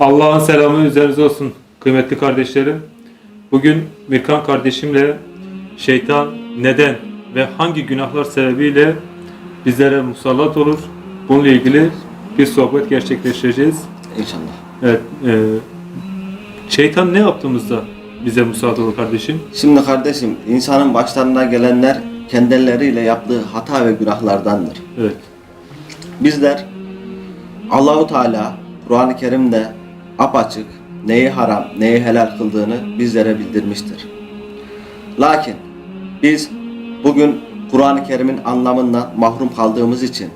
Allah'ın selamı üzerinize olsun kıymetli kardeşlerim. Bugün Mirkan kardeşimle şeytan neden ve hangi günahlar sebebiyle bizlere musallat olur? Bununla ilgili bir sohbet gerçekleştireceğiz. İnşallah. Evet, e, şeytan ne yaptığımızda bize musallat olur kardeşim? Şimdi kardeşim insanın başlarına gelenler kendileriyle yaptığı hata ve günahlardandır. Evet, Bizler Allahu Teala Kur'an-ı Kerim'de apaçık neyi haram, neyi helal kıldığını bizlere bildirmiştir. Lakin biz bugün Kur'an-ı Kerim'in anlamından mahrum kaldığımız için,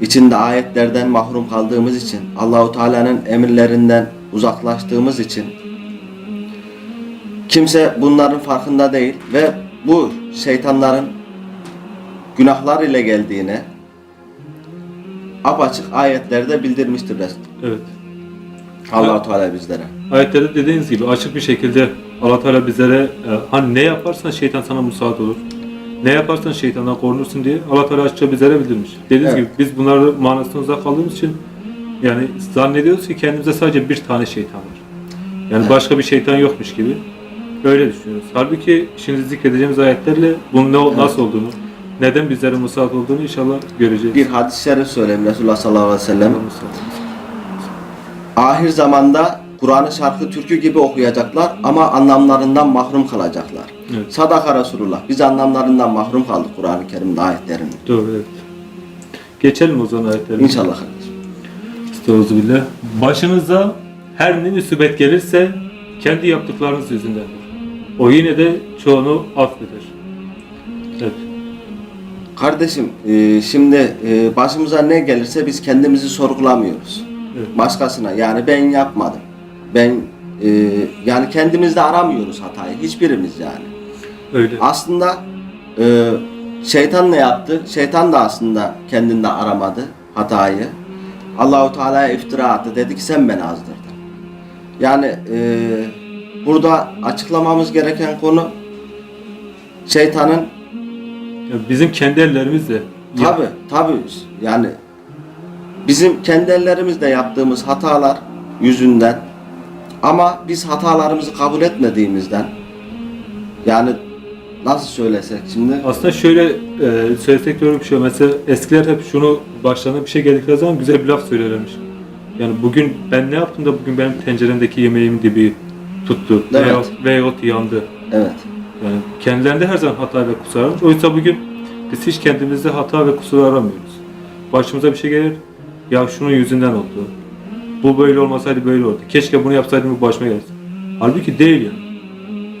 içinde ayetlerden mahrum kaldığımız için, Allahu Teala'nın emirlerinden uzaklaştığımız için kimse bunların farkında değil ve bu şeytanların günahlar ile geldiğini apaçık ayetlerde bildirmiştir Resul. evet. Allah Teala bizlere. Ayetlerde dediğiniz gibi açık bir şekilde Allah Teala bizlere e, hani ne yaparsan şeytan sana musallat olur. Ne yaparsan şeytandan korunursun diye Allah Teala açıkça bizlere bildirmiş. Dediğiniz Evet. gibi biz bunları manasından uzak kaldığımız için yani zannediyoruz ki kendimize sadece bir tane şeytan var. Yani başka bir şeytan yokmuş gibi. Öyle düşünüyoruz. Halbuki şimdi zikredeceğimiz ayetlerle bunun ne, nasıl olduğunu, neden bizlere musallat olduğunu inşallah göreceğiz. Bir hadis-i şerif söyleyeyim Resulullah sallallahu aleyhi ve sellem. Ahir zamanda Kur'an'ı şarkı türkü gibi okuyacaklar ama anlamlarından mahrum kalacaklar. Evet. Sadaka Resulullah. Biz anlamlarından mahrum kaldık Kur'an-ı Kerim'in ayetlerinin. Doğru evet. Geçelim o zaman ayetlerine. İnşallah kardeşim. Estağfirullah. Başınıza her ne musibet gelirse kendi yaptıklarınız yüzündendir. O yine de çoğunu affeder. Evet. Kardeşim e, şimdi e, başımıza ne gelirse biz kendimizi sorgulamıyoruz. Evet. Başkasına yani ben yapmadım. Ben e, yani kendimizde aramıyoruz hatayı. Hiçbirimiz yani. Öyle. Aslında e, şeytan ne yaptı? Şeytan da aslında kendinde aramadı hatayı. Allahu Teala'ya iftira attı. Dedi ki sen beni azdırdın. Yani e, burada açıklamamız gereken konu şeytanın Ya bizim kendi ellerimizle tabi tabi yani bizim kendi ellerimizle yaptığımız hatalar yüzünden ama biz hatalarımızı kabul etmediğimizden yani nasıl söylesek şimdi aslında şöyle e, söylesek doğru bir şey. Mesela eskiler hep şunu başlarına bir şey geldikleri zaman güzel bir laf söylerlermiş. Yani bugün ben ne yaptım da bugün benim tenceremdeki yemeğimin dibi tuttu Evet. veyahut, veyahut yandı. evet Yani kendilerinde her zaman hata ve kusur aramış. Oysa bugün biz hiç kendimizde hata ve kusur aramıyoruz. Başımıza bir şey gelir, ya şunun yüzünden oldu. Bu böyle olmasaydı böyle oldu. Keşke bunu yapsaydım bu başıma gelsin. Halbuki değil yani.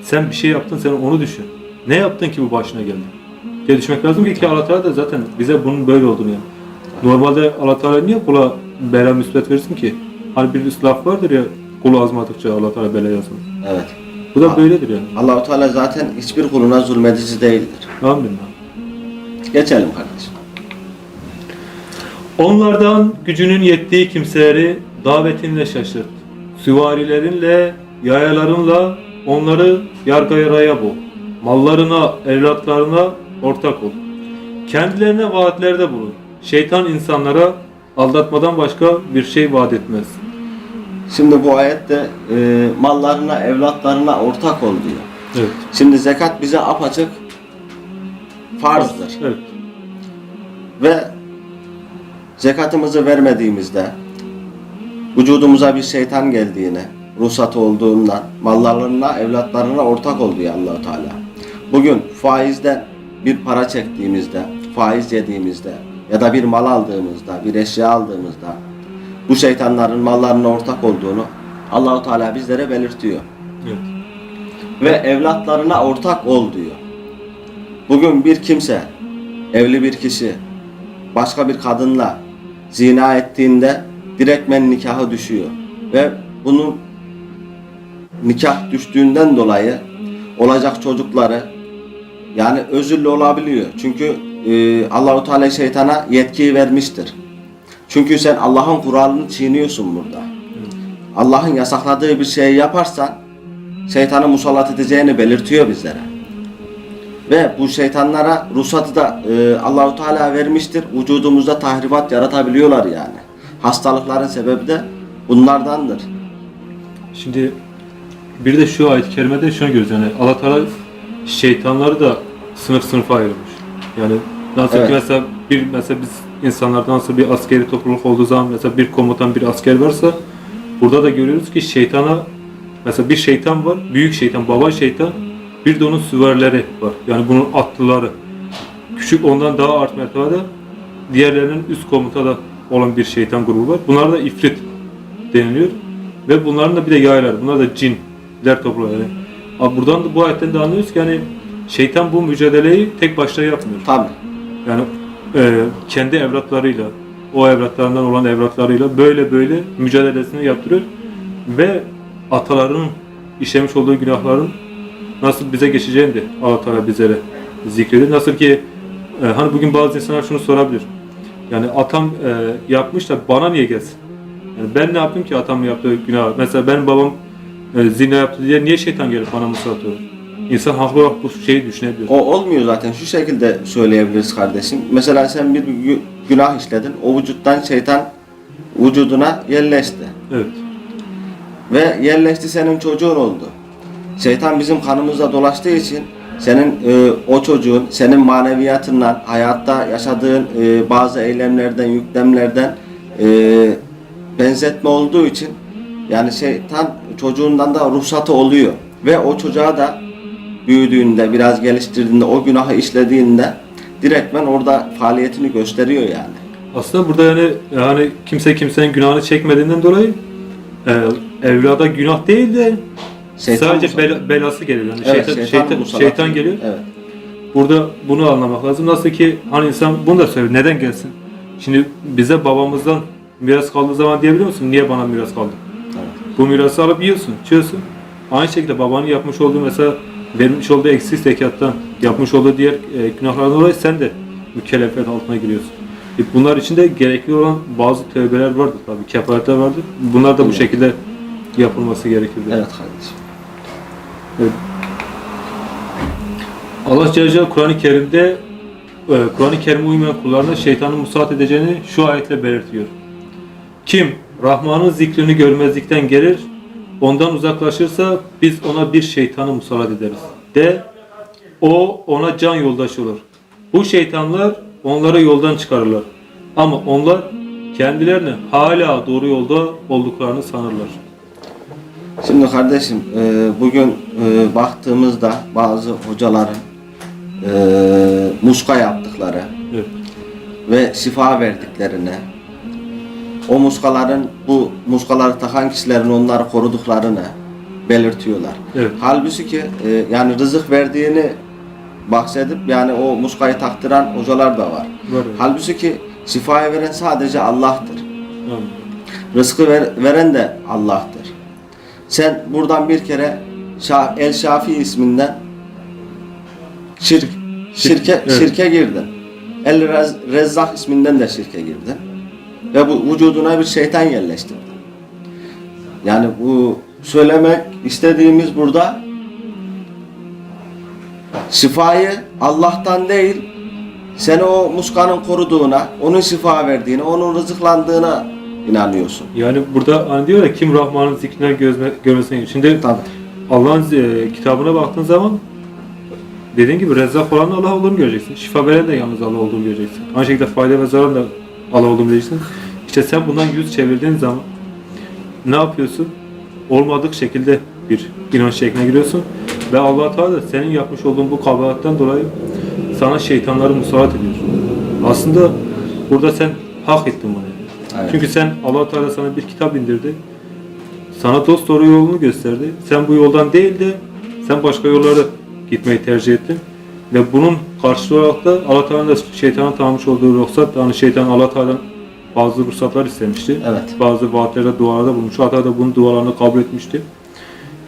Sen bir şey yaptın, sen onu düşün. Ne yaptın ki bu başına geldi? diye düşünmek lazım ki, ki Allah Teala da zaten bize bunun böyle olduğunu yani. Normalde Allah Teala niye kula bela müsbet versin ki? Hani bir laf vardır ya, kulu azmadıkça Allah Teala bela yazmaz. evet Bu da böyledir yani. Allahu Teala zaten hiçbir kuluna zulmedici değildir. Amin. Geçelim kardeşim. Onlardan gücünün yettiği kimseleri davetinle şaşırt. Süvarilerinle, yayalarınla onları yargaya raya bul. Mallarına, evlatlarına ortak ol. Kendilerine vaatlerde bulun. Şeytan insanlara aldatmadan başka bir şey vaat etmez. Şimdi bu ayette e, mallarına, evlatlarına ortak ol diyor. Evet. Şimdi zekat bize apaçık farzdır. Evet. Ve zekatımızı vermediğimizde vücudumuza bir şeytan geldiğine, ruhsatı olduğundan mallarına, evlatlarına ortak ol diyor allah Teala. Bugün faizden bir para çektiğimizde, faiz yediğimizde ya da bir mal aldığımızda, bir eşya aldığımızda bu şeytanların mallarına ortak olduğunu Allahu Teala bizlere belirtiyor. Evet. Ve evlatlarına ortak ol diyor. Bugün bir kimse, evli bir kişi başka bir kadınla zina ettiğinde direktmen nikahı düşüyor. Ve bunun nikah düştüğünden dolayı olacak çocukları yani özürlü olabiliyor. Çünkü e, Allahu Teala şeytana yetkiyi vermiştir. Çünkü sen Allah'ın kuralını çiğniyorsun burada. Allah'ın yasakladığı bir şeyi yaparsan şeytanı musallat edeceğini belirtiyor bizlere. Ve bu şeytanlara ruhsatı da e, Allahu Teala vermiştir. Vücudumuzda tahribat yaratabiliyorlar yani. Hastalıkların sebebi de bunlardandır. Şimdi bir de şu ayet-i kerimede şunu görüyoruz yani Allah Teala şeytanları da sınıf sınıfa ayırmış. Yani nasıl Evet. ki mesela bir mesela biz insanlardan nasıl bir askeri topluluk olduğu zaman mesela bir komutan bir asker varsa burada da görüyoruz ki şeytana mesela bir şeytan var, büyük şeytan, baba şeytan, bir de onun süvarileri var. Yani bunun atlıları. Küçük ondan daha art mertebede diğerlerinin üst komutada olan bir şeytan grubu var. Bunlar da ifrit deniliyor. Ve bunların da bir de yaylar. Bunlar da cinler topluluğu yani. Abi buradan da bu ayetten de anlıyoruz ki yani şeytan bu mücadeleyi tek başına yapmıyor. Tabi. Yani e, kendi evlatlarıyla, o evlatlarından olan evlatlarıyla böyle böyle mücadelesini yaptırıyor ve atalarının işlemiş olduğu günahların nasıl bize geçeceğini de Allah Teala bizlere zikrediyor. Nasıl ki e, hani bugün bazı insanlar şunu sorabilir. Yani atam e, yapmış da bana niye gelsin? Yani ben ne yaptım ki atam yaptığı günah? Mesela benim babam e, zina yaptı diye niye şeytan gelip bana musallat atıyor? İnsan haklı olarak bu şeyi düşünebilir. O olmuyor zaten. Şu şekilde söyleyebiliriz kardeşim. Mesela sen bir gü- günah işledin. O vücuttan şeytan vücuduna yerleşti. Evet. Ve yerleşti senin çocuğun oldu. Şeytan bizim kanımızda dolaştığı için senin e, o çocuğun senin maneviyatından, hayatta yaşadığın e, bazı eylemlerden, yüklemlerden e, benzetme olduğu için yani şeytan çocuğundan da ruhsatı oluyor. Ve o çocuğa da büyüdüğünde, biraz geliştirdiğinde, o günahı işlediğinde direktmen orada faaliyetini gösteriyor yani. Aslında burada yani yani kimse kimsenin günahını çekmediğinden dolayı e, evlada günah değil de Şeytan sadece bela- belası geliyor. Yani Evet, şeytan, şeytan şeytan, şeytan geliyor. Evet. Burada bunu anlamak lazım. Nasıl ki hani insan bunu da söylüyor. Neden gelsin? Şimdi bize babamızdan miras kaldığı zaman diyebiliyor musun? Niye bana miras kaldı? evet. Bu mirası alıp yiyorsun, içiyorsun. Aynı şekilde babanın yapmış olduğu mesela vermiş olduğu eksik zekattan yapmış olduğu diğer e, günahlardan dolayı sen de mükellefiyet altına giriyorsun. E, bunlar için de gerekli olan bazı tövbeler vardır tabii, kefaretler vardır. Bunlar da bu şekilde yapılması gerekir. Evet kardeşim. Allah Celle Celaluhu Kur'an-ı Kerim'de e, Kur'an-ı Kerim'e uymayan kullarına şeytanın musaat edeceğini şu ayetle belirtiyor. Kim Rahman'ın zikrini görmezlikten gelir, ondan uzaklaşırsa biz ona bir şeytanı musallat ederiz. De o ona can yoldaşı olur. Bu şeytanlar onları yoldan çıkarırlar. Ama onlar kendilerini hala doğru yolda olduklarını sanırlar. Şimdi kardeşim e, bugün e, baktığımızda bazı hocaların e, muska yaptıkları Evet. ve şifa verdiklerini o muskaların bu muskaları takan kişilerin onları koruduklarını belirtiyorlar. Evet. Halbuki ki yani rızık verdiğini bahsedip yani o muskayı taktıran hocalar da var. Var evet. Halbuki ki şifayı veren sadece Allah'tır. Tamam. Rızkı ver- veren de Allah'tır. Sen buradan bir kere Şah- El Şafi isminden şirk, şirke, evet. şirke girdin. El Rez- Rezzak isminden de şirke girdin. Ve bu vücuduna bir şeytan yerleştirdin. Yani bu söylemek istediğimiz burada şifayı Allah'tan değil seni o muskanın koruduğuna, onun şifa verdiğine, onun rızıklandığına inanıyorsun. Yani burada hani diyor ya kim Rahman'ın zikrinden gözme, görmesine. Şimdi Tabii. Allah'ın e, kitabına baktığın zaman dediğin gibi rezzak olan Allah olduğunu göreceksin. Şifa veren de yalnız Allah olduğunu göreceksin. Aynı şekilde fayda ve zarar da Allah olduğunu göreceksin. İşte sen bundan yüz çevirdiğin zaman ne yapıyorsun? Olmadık şekilde bir inanç şekline giriyorsun. Ve allah Teala da senin yapmış olduğun bu kabahatten dolayı sana şeytanları musallat ediyor. Aslında burada sen hak ettin bunu. Evet. Çünkü sen allah Teala sana bir kitap indirdi. Sana dost doğru yolunu gösterdi. Sen bu yoldan değil de sen başka yollara gitmeyi tercih ettin. Ve bunun karşılığı olarak da Allah Teala'nın da şeytanın tanımış olduğu ruhsat, yani şeytan Allah Teala'dan bazı ruhsatlar istemişti. Evet. Bazı vaatlerde, dualarda bulmuş. Allah Teala da bunun dualarını kabul etmişti.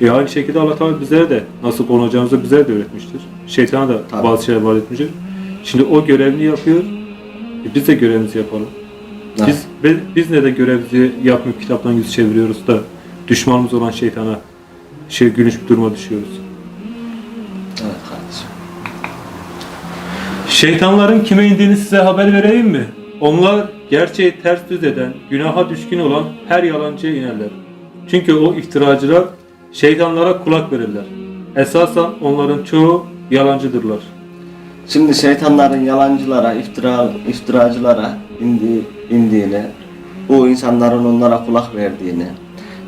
E aynı şekilde Allah Teala bizlere de nasıl konacağımızı bizlere de öğretmiştir. Şeytana da Tabii. bazı şeyler vaat etmiştir. Şimdi o görevini yapıyor. E biz de görevimizi yapalım. Biz biz, biz neden görevimizi yapmayıp kitaptan yüz çeviriyoruz da düşmanımız olan şeytana şey gülünç bir duruma düşüyoruz. Evet kardeşim. Şeytanların kime indiğini size haber vereyim mi? Onlar gerçeği ters düz eden, günaha düşkün olan her yalancıya inerler. Çünkü o iftiracılar şeytanlara kulak verirler. Esasen onların çoğu yalancıdırlar. Şimdi şeytanların yalancılara, iftira, iftiracılara indi, indiğini, bu insanların onlara kulak verdiğini.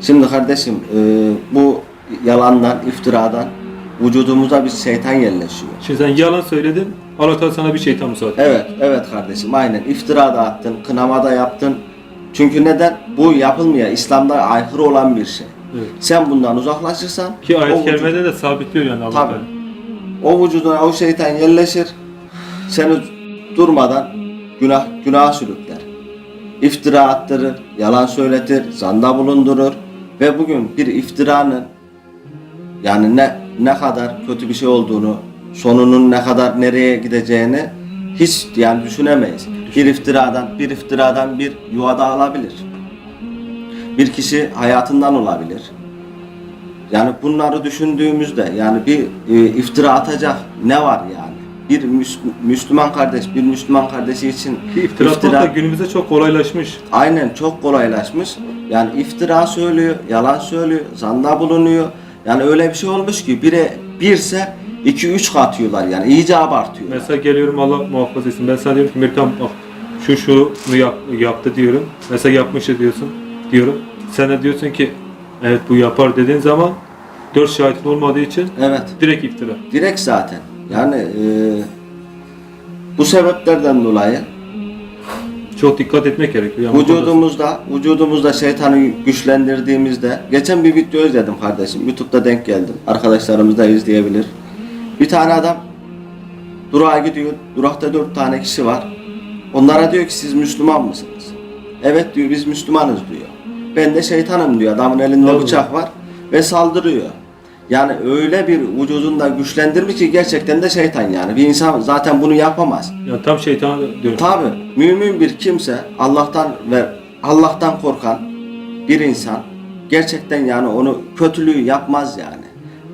Şimdi kardeşim e, bu yalandan, iftiradan vücudumuza bir şeytan yerleşiyor. Şimdi sen yalan söyledin, Allah sana bir şeytan musallat. Evet, evet kardeşim aynen. İftira da attın, kınama da yaptın. Çünkü neden? Bu yapılmıyor. İslam'da aykırı olan bir şey. Evet. Sen bundan uzaklaşırsan Ki ayet-i kerimede de sabitliyor yani Allah Tabii. O vücuduna o şeytan yerleşir. Seni durmadan günah günah sürükler. İftira attırır, yalan söyletir, zanda bulundurur ve bugün bir iftiranın yani ne ne kadar kötü bir şey olduğunu, sonunun ne kadar nereye gideceğini hiç yani düşünemeyiz. Bir iftiradan bir iftiradan bir yuvada alabilir. Bir kişi hayatından olabilir. Yani bunları düşündüğümüzde yani bir e, iftira atacak ne var yani? Bir Müs- Müslüman kardeş, bir Müslüman kardeşi için iftira atmak da günümüzde çok kolaylaşmış. aynen çok kolaylaşmış. Yani iftira söylüyor, yalan söylüyor, zanda bulunuyor. Yani öyle bir şey olmuş ki bire birse iki üç katıyorlar yani iyice abartıyor. Mesela geliyorum Allah muhafaza etsin. Ben sana diyorum ki Mirtam bak şu şunu yap, yaptı diyorum. Mesela yapmıştı diyorsun diyorum. Sen de diyorsun ki evet bu yapar dediğin zaman dört şahitin olmadığı için Evet. direkt iftira. Direkt zaten. Yani e, bu sebeplerden dolayı Çok dikkat etmek gerekiyor. Yani Vücudumuzda, vücudumuzda şeytanı güçlendirdiğimizde, geçen bir video izledim kardeşim, YouTube'da denk geldim. Arkadaşlarımız da izleyebilir. Bir tane adam durağa gidiyor, durakta dört tane kişi var. Onlara diyor ki siz Müslüman mısınız? Evet diyor biz Müslümanız diyor. Ben de şeytanım diyor. Adamın elinde Allah. bıçak var ve saldırıyor. Yani öyle bir vücudunda güçlendirmiş ki gerçekten de şeytan yani. Bir insan zaten bunu yapamaz. Yani tam şeytan diyorum. Tabi mümin bir kimse Allah'tan ve Allah'tan korkan bir insan gerçekten yani onu kötülüğü yapmaz yani.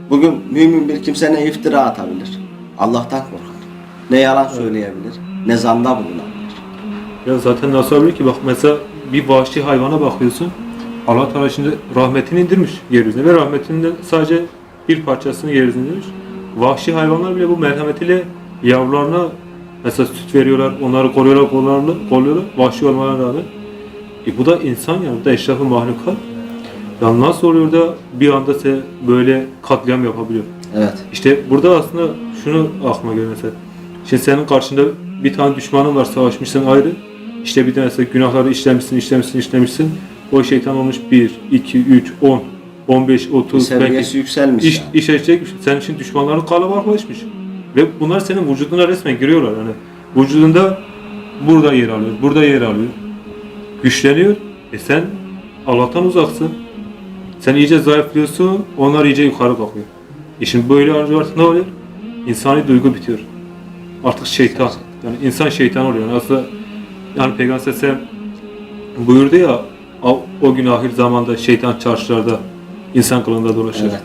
Bugün mümin bir kimse ne iftira atabilir? Allah'tan korkar. Ne yalan söyleyebilir, ne zanda bulunabilir. Ya zaten nasıl olabilir ki bak mesela bir vahşi hayvana bakıyorsun. Allah Teala şimdi rahmetini indirmiş yeryüzüne ve rahmetinin sadece bir parçasını indirmiş. Vahşi hayvanlar bile bu merhametiyle yavrularına mesela süt veriyorlar, onları koruyorlar, koruyorlar, koruyorlar vahşi olmalarına rağmen. E bu da insan yani, bu da eşrafı mahlukat. Ya nasıl oluyor da bir anda se böyle katliam yapabiliyor? Evet. İşte burada aslında şunu aklıma geliyor mesela. Şimdi senin karşında bir tane düşmanın var savaşmışsın ayrı. İşte bir de mesela günahları işlemişsin, işlemişsin, işlemişsin. O şeytan olmuş 1, 2, 3, 10, 15, 30, Seviyesi belki yükselmiş iş, yani. iş edecekmiş. Senin için düşmanların kalabalıklaşmış. Ve bunlar senin vücuduna resmen giriyorlar. Hani vücudunda burada yer alıyor, burada yer alıyor. Güçleniyor. E sen Allah'tan uzaksın. Sen iyice zayıflıyorsun, onlar iyice yukarı bakıyor. E şimdi böyle artık ne oluyor? İnsani duygu bitiyor. Artık şeytan. Yani insan şeytan oluyor. Yani aslında yani Peygamber Aleyhisselam buyurdu ya o, o gün ahir zamanda şeytan çarşılarda insan kılığında dolaşır. Evet.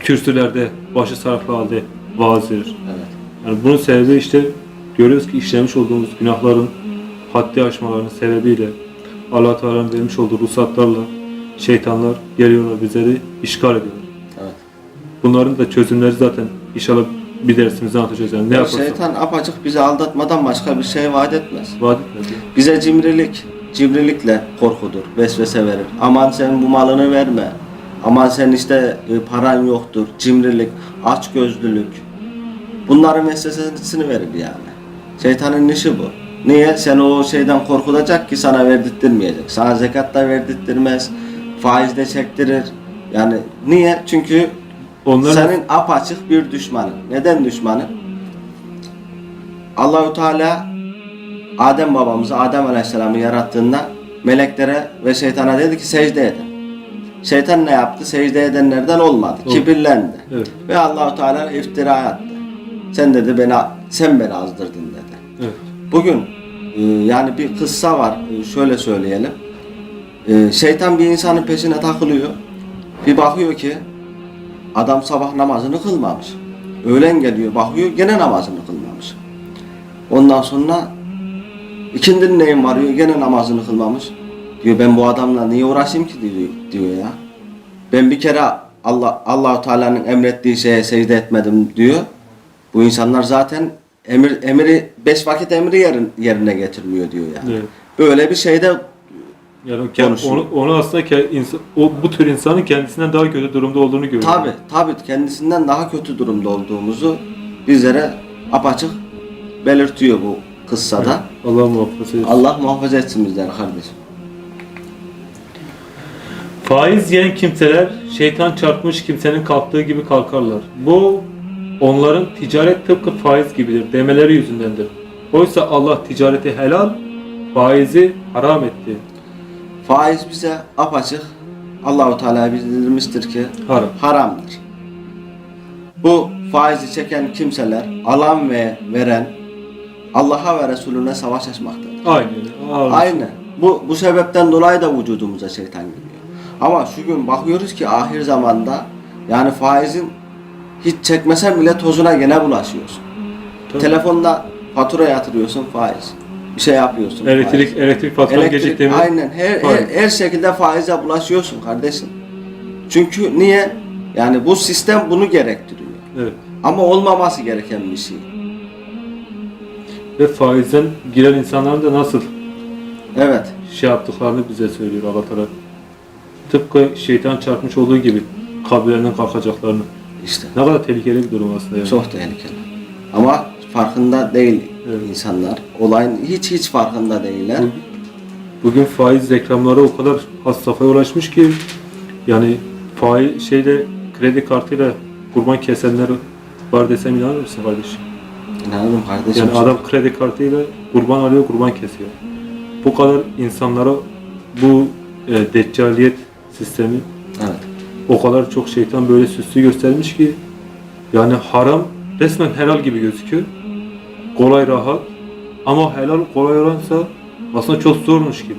Kürsülerde başı sarıklı halde vaaz verir. Evet. Yani bunun sebebi işte görüyoruz ki işlemiş olduğumuz günahların haddi aşmalarının sebebiyle Allah Teala'nın vermiş olduğu ruhsatlarla şeytanlar geliyorlar bizleri işgal ediyorlar. Evet. Bunların da çözümleri zaten inşallah bir dersimizde anlatacağız yani ne Ya yaparsak şeytan apaçık bizi aldatmadan başka bir şey vaat etmez. vaat etmez. Bize cimrilik, cimrilikle korkudur, vesvese verir. Aman sen bu malını verme. Aman sen işte e, paran yoktur, cimrilik, açgözlülük. Bunların vesvesesini verir yani. Şeytanın işi bu. Niye? Sen o şeyden korkulacak ki sana verdirttirmeyecek. Sana zekat da verdirttirmez, faiz de çektirir. Yani niye? Çünkü Onlar senin apaçık bir düşmanın. Neden düşmanın? Allahu Teala Adem babamızı Adem Aleyhisselam'ı yarattığında meleklere ve şeytana dedi ki secde edin. Şeytan ne yaptı? Secde edenlerden olmadı. Oldu. Kibirlendi. Evet. Ve Allahu Teala iftira attı. Sen dedi beni sen beni azdırdın dedi. evet. Bugün e, yani bir kıssa var. E, şöyle söyleyelim. E, şeytan bir insanın peşine takılıyor. Bir bakıyor ki adam sabah namazını kılmamış. Öğlen geliyor bakıyor gene namazını kılmamış. Ondan sonra İkindinin neyin var diyor. Gene namazını kılmamış. Diyor ben bu adamla niye uğraşayım ki diyor, diyor ya. Ben bir kere Allah Allahu Teala'nın emrettiği şeye secde etmedim diyor. Bu insanlar zaten emir emri beş vakit emri yerin, yerine getirmiyor diyor yani. Evet. Böyle bir şeyde Yani Konuşuyor. onu, onu aslında insan, o, bu tür insanın kendisinden daha kötü durumda olduğunu görüyor. tabi tabi kendisinden daha kötü durumda olduğumuzu bizlere apaçık belirtiyor bu kıssada. Allah muhafaza etsin. Allah muhafaza etsin bizleri kardeşim. Faiz yiyen kimseler şeytan çarpmış kimsenin kalktığı gibi kalkarlar. Bu onların ticaret tıpkı faiz gibidir demeleri yüzündendir. Oysa Allah ticareti helal, faizi haram etti. Faiz bize apaçık Allahu Teala bildirmiştir ki Haram. haramdır. Bu faizi çeken kimseler alan ve veren Allah'a ve Resulüne savaş açmaktadır. Aynen. Aynen. Bu bu sebepten dolayı da vücudumuza şeytan giriyor. Ama şu gün bakıyoruz ki ahir zamanda yani faizin hiç çekmesen bile tozuna gene bulaşıyorsun. Tabii. Telefonda fatura yatırıyorsun faiz. Bir şey yapıyorsun. Elektrik faiz. elektrik faturası Elektrik gecikti mi? aynen her, her, Faiz. her şekilde faize bulaşıyorsun kardeşim. Çünkü niye? Yani bu sistem bunu gerektiriyor. Evet. Ama olmaması gereken bir şey. Ve faizden giren insanların da nasıl Evet. şey yaptıklarını bize söylüyor Allah Teala. Tıpkı şeytan çarpmış olduğu gibi kabirlerinden kalkacaklarını. işte Ne kadar tehlikeli bir durum aslında yani. Çok tehlikeli. Ama farkında değil Evet. insanlar. Olayın hiç hiç farkında değiller. Bugün faiz reklamları o kadar has safhaya ulaşmış ki yani faiz şeyle kredi kartıyla kurban kesenler var desem inanır mısın kardeşim? İnanırım kardeşim. Yani adam kredi kartıyla kurban alıyor, kurban kesiyor. Bu kadar insanlara bu e, deccaliyet sistemi Evet. o kadar çok şeytan böyle süslü göstermiş ki yani haram resmen helal gibi gözüküyor. Kolay rahat ama helal kolay olansa aslında çok zormuş gibi.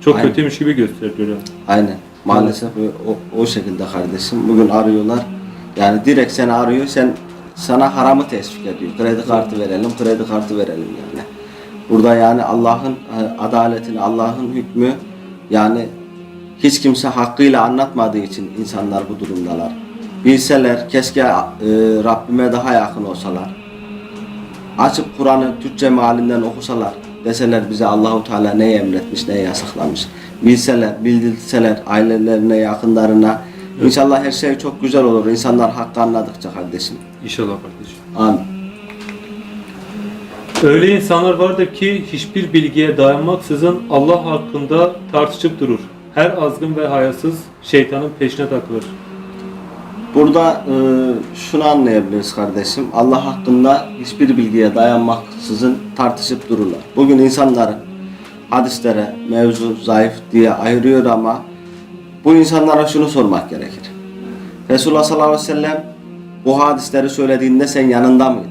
Çok Aynen. kötüymüş gibi gösteriyor yani. Aynen. Maalesef o, o şekilde kardeşim. Bugün arıyorlar. Yani direkt seni arıyor. Sen sana haramı teşvik ediyor. Kredi kartı verelim, kredi kartı verelim yani. Burada yani Allah'ın e, adaletini, Allah'ın hükmü yani hiç kimse hakkıyla anlatmadığı için insanlar bu durumdalar. Bilseler keşke e, Rabbime daha yakın olsalar. Açıp Kur'an'ı Türkçe mealinden okusalar. Deseler bize Allahu Teala neyi emretmiş, neyi yasaklamış. Bilseler, bildirseler ailelerine, yakınlarına. İnşallah her şey çok güzel olur. İnsanlar hakkı anladıkça kardeşim. İnşallah kardeşim. Amin. Öyle insanlar vardır ki hiçbir bilgiye dayanmaksızın Allah hakkında tartışıp durur. Her azgın ve hayasız şeytanın peşine takılır. Burada e, şunu anlayabiliriz kardeşim. Allah hakkında hiçbir bilgiye dayanmaksızın tartışıp dururlar. Bugün insanların hadislere mevzu zayıf diye ayırıyor ama bu insanlara şunu sormak gerekir. Resulullah sallallahu aleyhi ve sellem bu hadisleri söylediğinde sen yanında mıydın?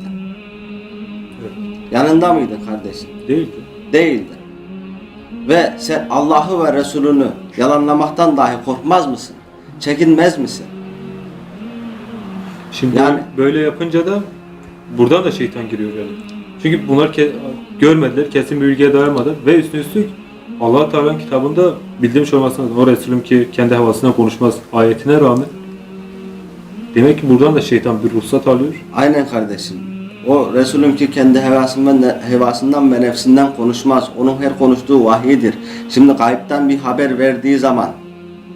Evet. Yanında mıydın kardeşim? Değil mi? Değildi. Ve sen Allah'ı ve Resulünü yalanlamaktan dahi korkmaz mısın? Çekinmez misin? Şimdi Yani- böyle yapınca da buradan da şeytan giriyor yani. Çünkü bunlar ke- görmediler, kesin bir bilgiye dayanmadı ve üstüne üstlük allah Teala'nın kitabında bildirmiş olmasına o Resulüm ki kendi havasına konuşmaz ayetine rağmen demek ki buradan da şeytan bir ruhsat alıyor. Aynen kardeşim. O Resulüm ki kendi hevasından, hevasından ve nefsinden konuşmaz. Onun her konuştuğu vahiydir. Şimdi gayipten bir haber verdiği zaman,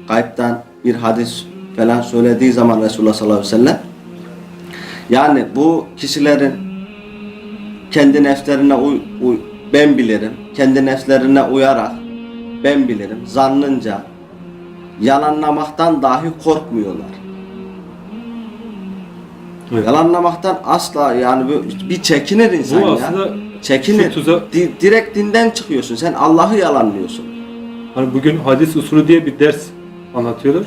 gayipten bir hadis falan söylediği zaman Resulullah sallallahu aleyhi ve sellem, yani bu kişilerin kendi nefslerine uy, uy- ben bilirim, kendi nefslerine uyarak ben bilirim, zannınca yalanlamaktan dahi korkmuyorlar. Evet. Yalanlamaktan asla yani bir, bir çekinir insan Bu ya. aslında çekinir. şu tuza- Di- direkt dinden çıkıyorsun. Sen Allah'ı yalanlıyorsun. Hani bugün hadis usulü diye bir ders anlatıyorlar.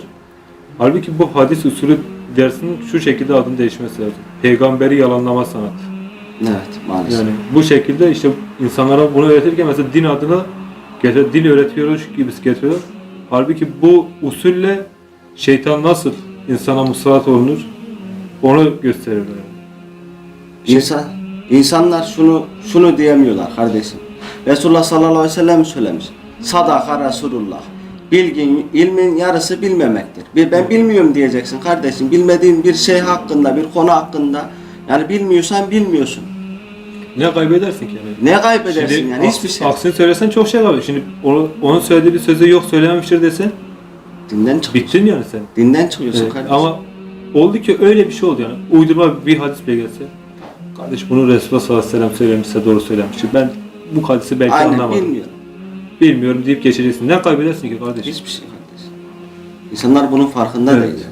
Halbuki bu hadis usulü dersinin şu şekilde adını değişmesi lazım. Peygamberi yalanlama sanatı. Evet maalesef. Yani bu şekilde işte insanlara bunu öğretirken mesela din adına getir, din öğretiyoruz gibi getiriyorlar. Halbuki bu usulle şeytan nasıl insana musallat olunur onu gösteriyorlar. İnsan, insanlar şunu şunu diyemiyorlar kardeşim. Resulullah sallallahu aleyhi ve sellem söylemiş. Sadaka Resulullah. Bilgin, ilmin yarısı bilmemektir. Bir ben bilmiyorum diyeceksin kardeşim. Bilmediğin bir şey hakkında, bir konu hakkında yani bilmiyorsan bilmiyorsun. Ne kaybedersin ki yani? Ne kaybedersin Şimdi yani hiçbir şey. Aksini söylesen çok şey kaybeder. Şimdi onu, onun söylediği bir sözü yok söylememiştir desen Dinden çıkıyorsun. bittin yani sen. Dinden çıkıyorsun Evet, kardeşim. ama oldu ki öyle bir şey oldu yani. Uydurma bir hadis bile gelse. Kardeş bunu Resulullah sallallahu aleyhi ve sellem söylemişse doğru söylemiştir. Ben bu hadisi belki Aynen anlamadım. bilmiyorum. Bilmiyorum deyip geçeceksin. Ne kaybedersin ki kardeş? Hiçbir şey kardeşim. İnsanlar bunun farkında Evet. değiller.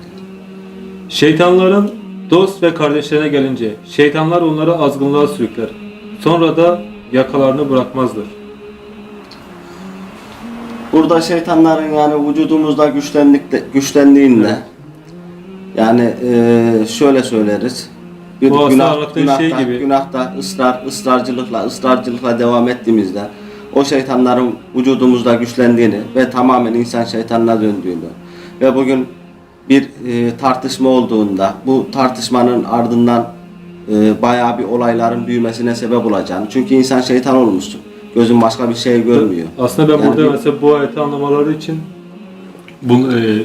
Şeytanların dost ve kardeşlerine gelince şeytanlar onları azgınlığa sürükler. Sonra da yakalarını bırakmazlar. Burada şeytanların yani vücudumuzda güçlendikte, güçlendiğinde. Yani eee, şöyle söyleriz. Bir Bu günah, anlattığın günahta, şey gibi. günahta ısrar, ısrarcılıkla, ısrarcılıkla devam ettiğimizde o şeytanların vücudumuzda güçlendiğini ve tamamen insan şeytanına döndüğünü ve bugün bir eee, tartışma olduğunda bu tartışmanın ardından eee bayağı bir olayların büyümesine sebep olacağını. Çünkü insan şeytan olmuşsun. Gözün başka bir şey görmüyor. Aslında ben Yani burada bir- mesela bu ayeti anlamaları için bu, e,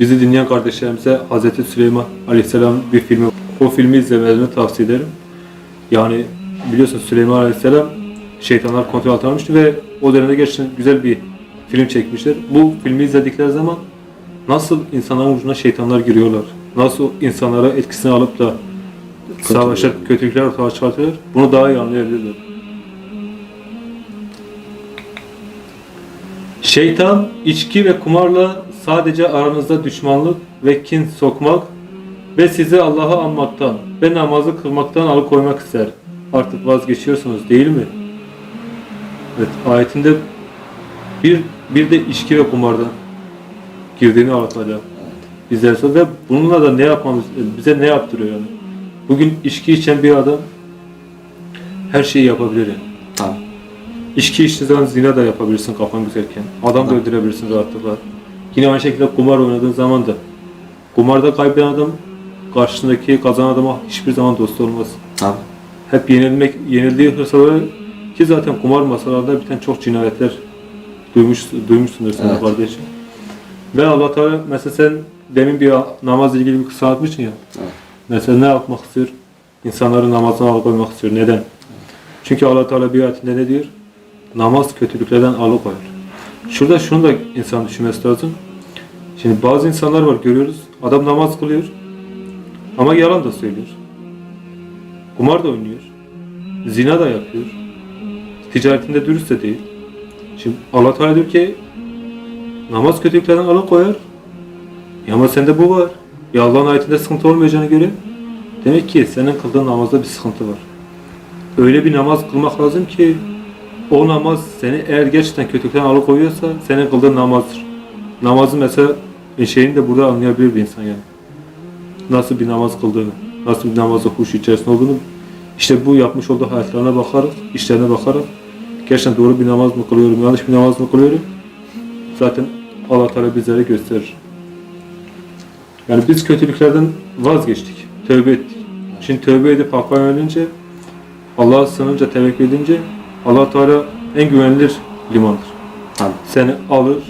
bizi dinleyen kardeşlerimize Hz. Süleyman Aleyhisselam bir filmi o filmi izlemelerini tavsiye ederim. Yani biliyorsun Süleyman Aleyhisselam şeytanlar kontrol altına almıştı ve o dönemde gerçekten güzel bir film çekmişler. Bu filmi izledikleri zaman nasıl insanların ucuna şeytanlar giriyorlar, nasıl insanlara etkisini alıp da savaşıp kötülükler ortaya çıkartıyorlar, bunu daha iyi anlayabilirler. Şeytan, içki ve kumarla sadece aranızda düşmanlık ve kin sokmak ve sizi Allah'a anmaktan ve namazı kılmaktan alıkoymak ister. Artık vazgeçiyorsunuz değil mi? Evet, ayetinde bir, bir de içki ve kumardan girdiğini anlatacak. Bizler ve bununla da ne yapmamız, bize ne yaptırıyor yani? Bugün içki içen bir adam her şeyi yapabilir yani. Tamam. İçki içtiğin zaman zina da yapabilirsin kafan güzelken. Adam da öldürebilirsin rahatlıkla. Yine aynı şekilde kumar oynadığın zaman da. Kumarda kaybeden adam karşısındaki kazanan adama hiçbir zaman dost olmaz. Tamam. Hep yenilmek, yenildiği hırsaları ki zaten kumar masalarında biten çok cinayetler duymuş, duymuşsundur sen Evet. kardeşim. Ve Allah Teala mesela sen demin bir namazla ilgili bir kısa atmışsın ya. Evet. Mesela ne yapmak istiyor? İnsanları namazdan alıkoymak istiyor. Neden? Çünkü Allah Teala bir ayetinde ne diyor? Namaz kötülüklerden alıkoyar. Şurada şunu da insan düşünmesi lazım. Şimdi bazı insanlar var görüyoruz. Adam namaz kılıyor. Ama yalan da söylüyor. Kumar da oynuyor. Zina da yapıyor. Ticaretinde dürüst de değil. Şimdi Allah Teala diyor ki namaz kötülüklerden alıkoyar. Ya ama sende bu var. Ya Allah'ın ayetinde sıkıntı olmayacağına göre demek ki senin kıldığın namazda bir sıkıntı var. Öyle bir namaz kılmak lazım ki o namaz seni eğer gerçekten kötülükten alıkoyuyorsa senin kıldığın namazdır. Namazı mesela şeyini de burada anlayabilir bir insan yani. Nasıl bir namaz kıldığını, nasıl bir namazda huş içerisinde olduğunu işte bu yapmış olduğu hayatlarına bakarak, işlerine bakarak gerçekten doğru bir namaz mı kılıyorum, yanlış bir namaz mı kılıyorum zaten Allah Teala bizlere gösterir. Yani biz kötülüklerden vazgeçtik, tövbe ettik. Şimdi tövbe edip hakka yönelince, Allah'a sığınınca, tevekkül edince Allah Teala en güvenilir limandır. Tamam. Seni alır,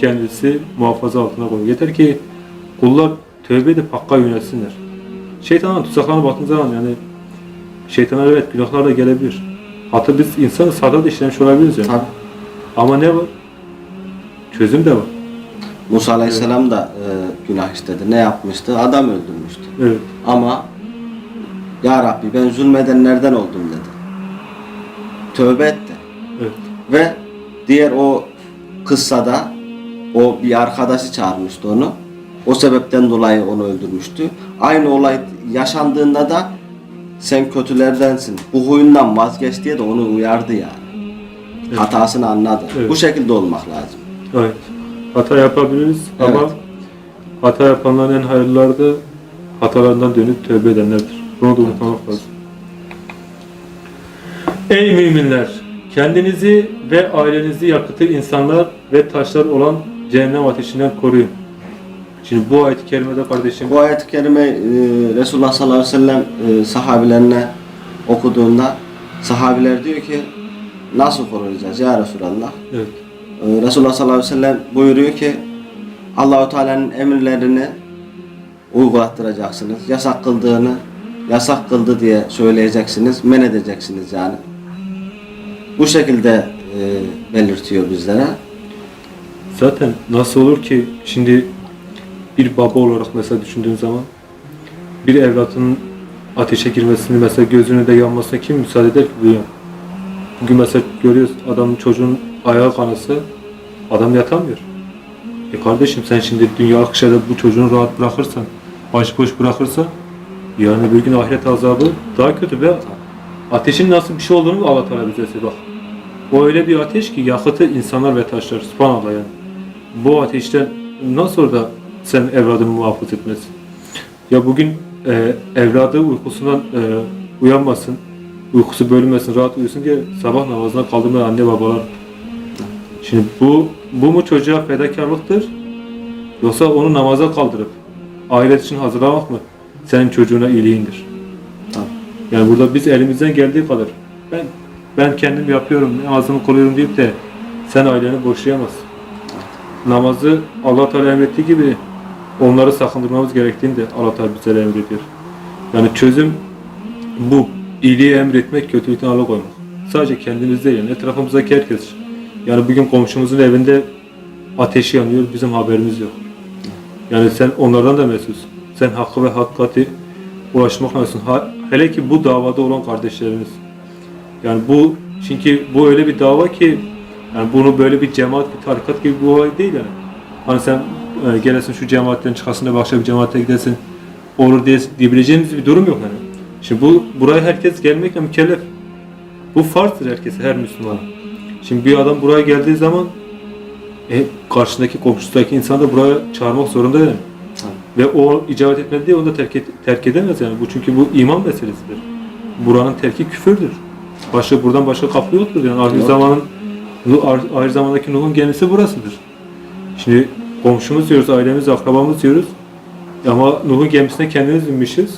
kendisi muhafaza altına koyar. Yeter ki kullar tövbe edip hakka yönelsinler. Şeytanın tuzaklarına baktığın zaman yani şeytanlar evet günahlar da gelebilir. Hatta biz insanız hata da işlemiş olabiliriz yani. Tabii. Ama ne var? Çözüm de var. Musa Aleyhisselam da e, günah işledi. Ne yapmıştı? Adam öldürmüştü. Evet. Ama Ya Rabbi ben zulmedenlerden oldum dedi. Tövbe etti. Evet. Ve diğer o kıssada o bir arkadaşı çağırmıştı onu. O sebepten dolayı onu öldürmüştü. Aynı olay yaşandığında da sen kötülerdensin. Bu huyundan vazgeç diye de onu uyardı yani. Evet. Hatasını anladı. Evet. Bu şekilde olmak lazım. Evet. Hata yapabiliriz ama Evet. hata yapanların en hayırlıları da hatalarından dönüp tövbe edenlerdir. Bunu da unutmamak lazım. Ey müminler! Kendinizi ve ailenizi yakıtır insanlar ve taşlar olan cehennem ateşinden koruyun. Şimdi bu ayet-i kerimede kardeşim Bu ayet-i kerime e, Resulullah sallallahu aleyhi ve sellem e, sahabilerine okuduğunda sahabiler diyor ki nasıl koruyacağız ya Resulallah? Evet. Ee, Resulullah sallallahu aleyhi ve sellem buyuruyor ki Allahu Teala'nın emirlerini uygulattıracaksınız. Yasak kıldığını yasak kıldı diye söyleyeceksiniz, men edeceksiniz yani. Bu şekilde e, belirtiyor bizlere. Zaten nasıl olur ki şimdi bir baba olarak mesela düşündüğün zaman bir evlatının ateşe girmesini mesela gözünü de yanmasına kim müsaade eder ki bu yan? Bugün mesela görüyoruz adamın çocuğun ayağı kanası adam yatamıyor. E kardeşim sen şimdi dünya akışada bu çocuğunu rahat bırakırsan, başıboş bırakırsan yani bir gün ahiret azabı daha kötü ve ateşin nasıl bir şey olduğunu Allah Teala bize. Bak o öyle bir ateş ki yakıtı insanlar ve taşlar. Subhanallah yani. Bu ateşten nasıl orada sen evladını muhafız etmesin? Ya bugün e, evladı uykusundan e, uyanmasın, uykusu bölünmesin, rahat uyusun diye sabah namazına kaldırmayan anne babalar. Şimdi bu bu mu çocuğa fedakarlıktır? Yoksa onu namaza kaldırıp ahiret için hazırlamak mı? Senin çocuğuna iyiliğindir. Yani burada biz elimizden geldiği kadar ben ben kendim yapıyorum, ağzımı koruyorum deyip de sen aileni boşayamazsın. Namazı Allah Teala emrettiği gibi onları sakındırmamız gerektiğini de Allah Teala bize emrediyor. Yani çözüm bu. İyiliği emretmek, kötülükten alıkoymak. Sadece kendimizde yani etrafımızdaki herkes. Yani bugün komşumuzun evinde ateşi yanıyor, bizim haberimiz yok. Yani sen onlardan da mesulsün. Sen hakkı ve hakikati ulaşmak mesulsün. Ha, hele ki bu davada olan kardeşlerimiz. Yani bu çünkü bu öyle bir dava ki yani bunu böyle bir cemaat, bir tarikat gibi bir olay değil yani. Hani sen e, gelesin şu cemaatten çıkasın da başka bir cemaate gidesin olur diye diyebileceğimiz bir durum yok yani. Şimdi bu buraya herkes gelmekle mükellef. Bu farzdır herkese, her Müslümana. Şimdi bir adam buraya geldiği zaman e, karşındaki komşusundaki insanı da buraya çağırmak zorunda yani. Tamam. Ve o icabet etmedi diye onu da terk, et- terk edemez yani. Bu çünkü bu iman meselesidir. Buranın terki küfürdür. Başka buradan başka kapı yoktur yani. Ahir zamanın Ahir zamandaki Nuh'un gemisi burasıdır. Şimdi komşumuz diyoruz, ailemiz, akrabamız diyoruz. Ama Nuh'un gemisine kendimiz binmişiz.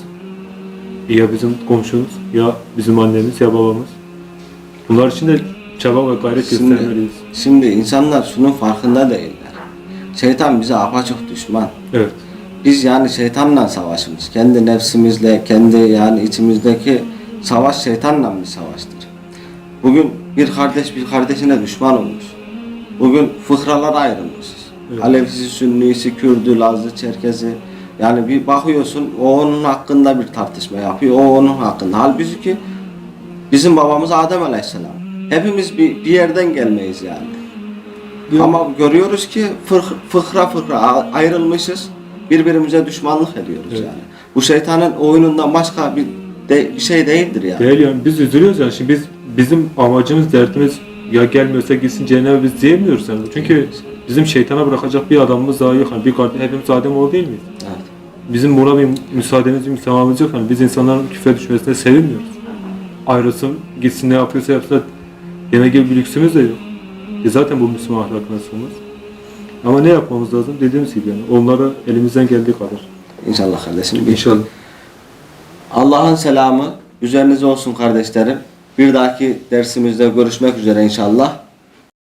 Ya bizim komşumuz, ya bizim annemiz, ya babamız. Bunlar için de çaba ve gayret Şimdi, göstermeliyiz. şimdi insanlar şunun farkında değiller. Şeytan bize apaçık düşman. Evet. Biz yani şeytanla savaşımız. Kendi nefsimizle, kendi yani içimizdeki savaş şeytanla bir savaştır. Bugün bir kardeş bir kardeşine düşman olmuş. Bugün fıkralara ayrılmışız. Evet. Alevisi, Sünnisi, Kürdü, Lazlı, Çerkezi. Yani bir bakıyorsun o onun hakkında bir tartışma yapıyor. O onun hakkında. Halbuki bizim babamız Adem Aleyhisselam. Hepimiz bir, bir yerden gelmeyiz yani. Yok. Ama görüyoruz ki fıkra fıkra, ayrılmışız. Birbirimize düşmanlık ediyoruz Evet. yani. Bu şeytanın oyunundan başka bir, de, şey değildir yani. Değil yani biz üzülüyoruz yani. Şimdi biz bizim amacımız, derdimiz ya gelmiyorsa gitsin cehenneme biz diyemiyoruz yani. Çünkü bizim şeytana bırakacak bir adamımız daha yok. Yani bir kardeş, hepimiz Adem oğlu değil miyiz? Evet. Bizim buna bir müsaademiz, bir müsamahımız yok. Yani biz insanların küfre düşmesine sevinmiyoruz. Ayrılsın, gitsin ne yapıyorsa yapsın deme gibi bir lüksümüz de yok. E zaten bu Müslüman ahlakına sığmaz. Ama ne yapmamız lazım? Dediğimiz gibi yani. Onlara elimizden geldiği kadar. İnşallah kardeşim. İnşallah. Allah'ın selamı üzerinize olsun kardeşlerim. Bir dahaki dersimizde görüşmek üzere inşallah.